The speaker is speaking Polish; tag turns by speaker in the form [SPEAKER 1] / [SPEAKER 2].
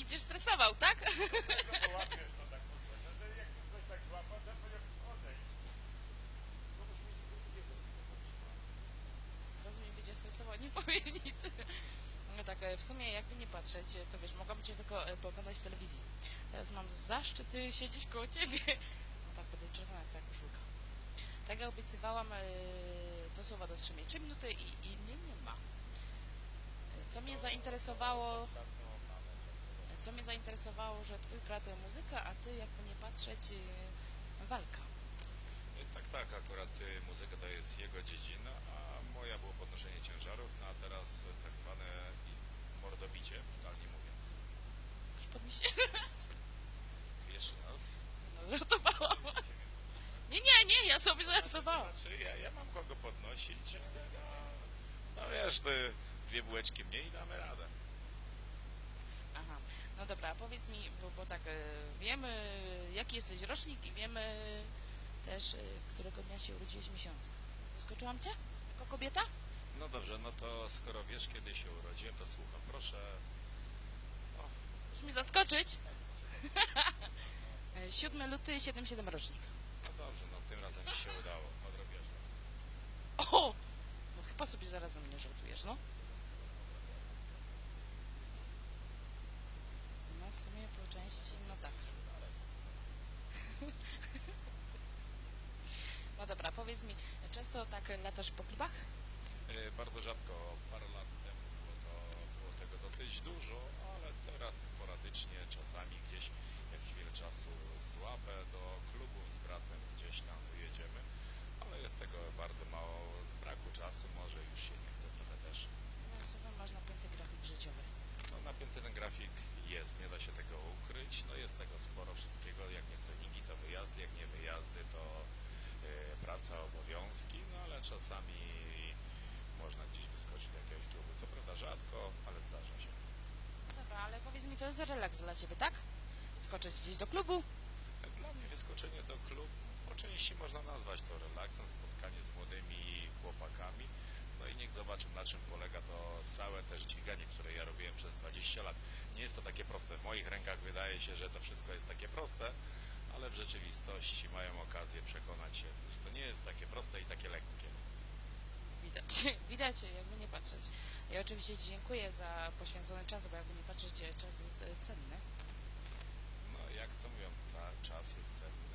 [SPEAKER 1] nie będziesz stresował, tak?
[SPEAKER 2] No bo łapiesz to tak mocno. No to jakby ktoś tak złapał, to powinien odejść.
[SPEAKER 3] Zobacz, mi się wróci jego
[SPEAKER 1] Teraz mnie będzie stresował, nie powie nic. No tak, e, w sumie jakby nie patrzeć, e, to wiesz, mogłabym cię tylko e, pooglądać w telewizji. Teraz mam zaszczyt siedzieć koło ciebie. No tak, będę czerwona ta koszulka. Tak jak obiecywałam, to słowa do strzemie. 3 minuty i, i mnie nie ma. Co mnie zainteresowało. Co mnie zainteresowało, że twój brat to muzyka, a ty jakby nie patrzeć, e, walka.
[SPEAKER 4] Tak, tak, akurat y, muzyka to jest jego dziedzina, a moja było podnoszenie ciężarów, no a teraz y, tak zwane mordobicie, brutalnie mówiąc.
[SPEAKER 1] Chcesz podnieść?
[SPEAKER 4] Jeszcze raz.
[SPEAKER 1] No, żartowałam. Nie, nie, nie, ja sobie żartowałam.
[SPEAKER 4] Znaczy, ja, ja mam kogo podnosić, ale no, no wiesz, ty, dwie bułeczki mniej i damy radę.
[SPEAKER 1] Dobra, powiedz mi, bo, bo tak, e, wiemy jaki jesteś rocznik i wiemy też, e, którego dnia się urodziłeś miesiąca. Zaskoczyłam cię? Jako kobieta?
[SPEAKER 4] No dobrze, no to skoro wiesz kiedy się urodziłem, to słucham, proszę.
[SPEAKER 1] Chcesz mi zaskoczyć? E, 7 luty, 77 rocznik.
[SPEAKER 4] No dobrze, no tym razem mi się udało, odrobieżę.
[SPEAKER 1] O! No chyba sobie zaraz ze mnie żartujesz. No w sumie po części, no tak. No dobra, powiedz mi, często tak latasz po klubach?
[SPEAKER 4] E, Bardzo rzadko, parę lat temu było, to, było tego dosyć dużo, ale teraz sporadycznie, czasami gdzieś jak chwilę czasu złapę do klubów z bratem, gdzieś tam wyjedziemy, ale jest tego bardzo mało, z braku czasu może już się nie chce trochę też.
[SPEAKER 1] No sobie masz napięty grafik życiowy.
[SPEAKER 4] No napięty ten grafik jest, nie da się tego ukryć, no jest tego sporo wszystkiego, jak nie treningi to wyjazdy, jak nie wyjazdy to praca, obowiązki, no ale czasami można gdzieś wyskoczyć do jakiegoś klubu, co prawda rzadko, ale zdarza się.
[SPEAKER 1] Dobra, ale powiedz mi, to jest relaks dla ciebie, tak? Skoczyć gdzieś do klubu?
[SPEAKER 4] Dla mnie wyskoczenie do klubu po części można nazwać to relaksem, spotkanie z młodymi chłopakami. No i niech zobaczą na czym polega to całe też dźwiganie, które ja robiłem przez 20 lat. Nie jest to takie proste. W moich rękach wydaje się, że to wszystko jest takie proste, ale w rzeczywistości mają okazję przekonać się, że to nie jest takie proste i takie lekkie.
[SPEAKER 1] Widać, widać, jakby nie patrzeć. Ja oczywiście dziękuję za poświęcony czas, bo jakby nie patrzeć, czas jest e, cenny.
[SPEAKER 4] No jak to mówią, czas jest cenny.